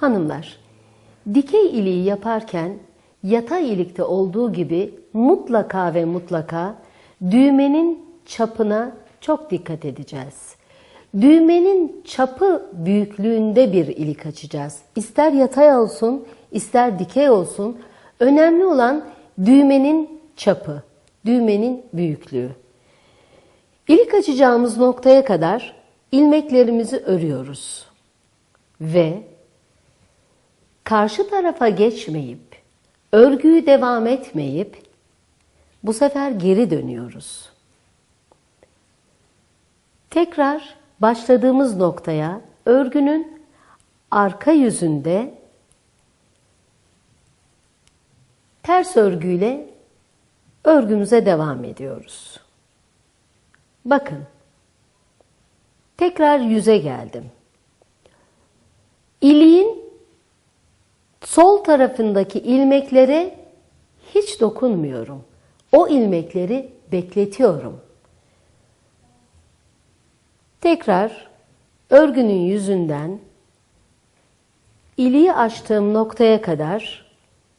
Hanımlar, dikey iliği yaparken yatay ilikte olduğu gibi mutlaka ve mutlaka düğmenin çapına çok dikkat edeceğiz. Düğmenin çapı büyüklüğünde bir ilik açacağız. İster yatay olsun, ister dikey olsun. Önemli olan düğmenin çapı, düğmenin büyüklüğü. İlik açacağımız noktaya kadar ilmeklerimizi örüyoruz. Ve karşı tarafa geçmeyip, örgüyü devam etmeyip bu sefer geri dönüyoruz. Tekrar başladığımız noktaya örgünün arka yüzünde ters örgüyle örgümüze devam ediyoruz. Bakın. Tekrar yüze geldim. İliğin sol tarafındaki ilmeklere hiç dokunmuyorum. O ilmekleri bekletiyorum. Tekrar örgünün yüzünden iliği açtığım noktaya kadar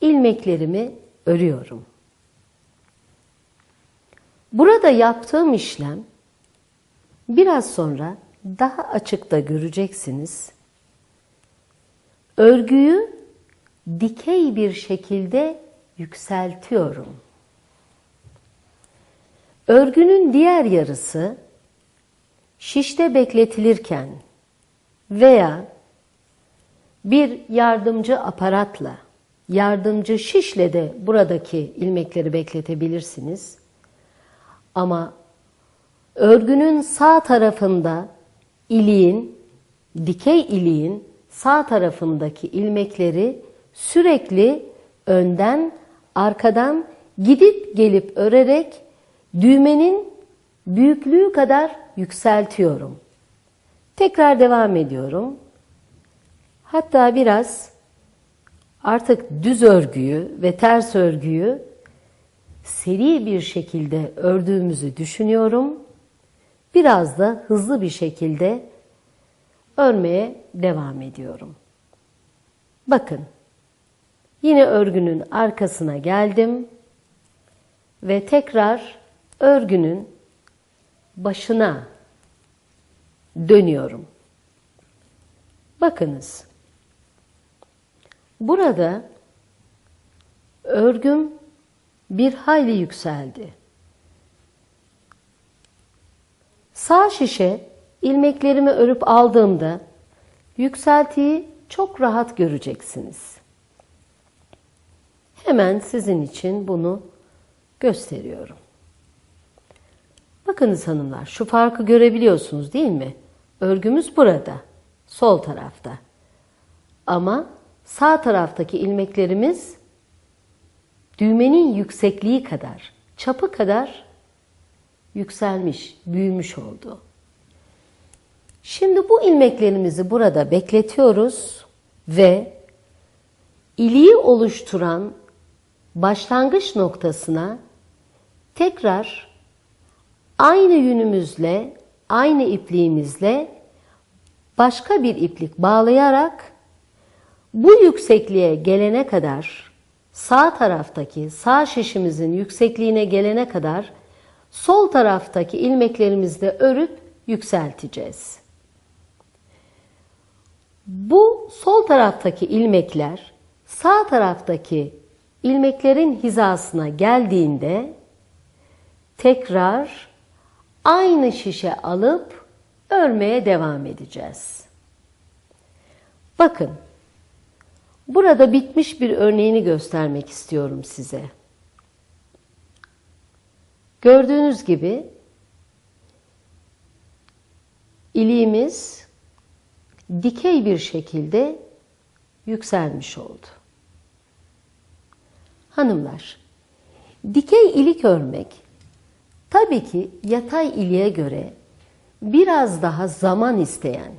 ilmeklerimi örüyorum. Burada yaptığım işlem biraz sonra daha açıkta göreceksiniz. Örgüyü dikey bir şekilde yükseltiyorum. Örgünün diğer yarısı şişte bekletilirken veya bir yardımcı aparatla, yardımcı şişle de buradaki ilmekleri bekletebilirsiniz. Ama örgünün sağ tarafında iliğin, dikey iliğin sağ tarafındaki ilmekleri sürekli önden, arkadan gidip gelip örerek düğmenin büyüklüğü kadar yükseltiyorum. Tekrar devam ediyorum. Hatta biraz artık düz örgüyü ve ters örgüyü seri bir şekilde ördüğümüzü düşünüyorum. Biraz da hızlı bir şekilde örmeye devam ediyorum. Bakın. Yine örgünün arkasına geldim ve tekrar örgünün başına dönüyorum. Bakınız. Burada örgüm bir hayli yükseldi. Sağ şişe ilmeklerimi örüp aldığımda yükseltiyi çok rahat göreceksiniz. Hemen sizin için bunu gösteriyorum. Bakınız hanımlar şu farkı görebiliyorsunuz değil mi? Örgümüz burada, sol tarafta. Ama sağ taraftaki ilmeklerimiz düğmenin yüksekliği kadar, çapı kadar yükselmiş, büyümüş oldu. Şimdi bu ilmeklerimizi burada bekletiyoruz ve iliği oluşturan başlangıç noktasına tekrar aynı yünümüzle, aynı ipliğimizle başka bir iplik bağlayarak bu yüksekliğe gelene kadar sağ taraftaki sağ şişimizin yüksekliğine gelene kadar sol taraftaki ilmeklerimizle örüp yükselteceğiz. Bu sol taraftaki ilmekler sağ taraftaki ilmeklerin hizasına geldiğinde tekrar aynı şişe alıp örmeye devam edeceğiz. Bakın, burada bitmiş bir örneğini göstermek istiyorum size. Gördüğünüz gibi iliğimiz dikey bir şekilde yükselmiş oldu. Hanımlar, dikey ilik örmek tabii ki yatay iliğe göre biraz daha zaman isteyen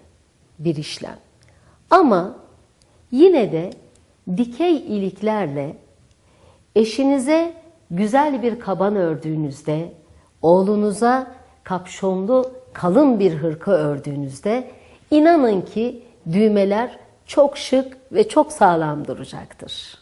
bir işlem. Ama yine de dikey iliklerle eşinize güzel bir kaban ördüğünüzde, oğlunuza kapşonlu kalın bir hırka ördüğünüzde inanın ki düğmeler çok şık ve çok sağlam duracaktır.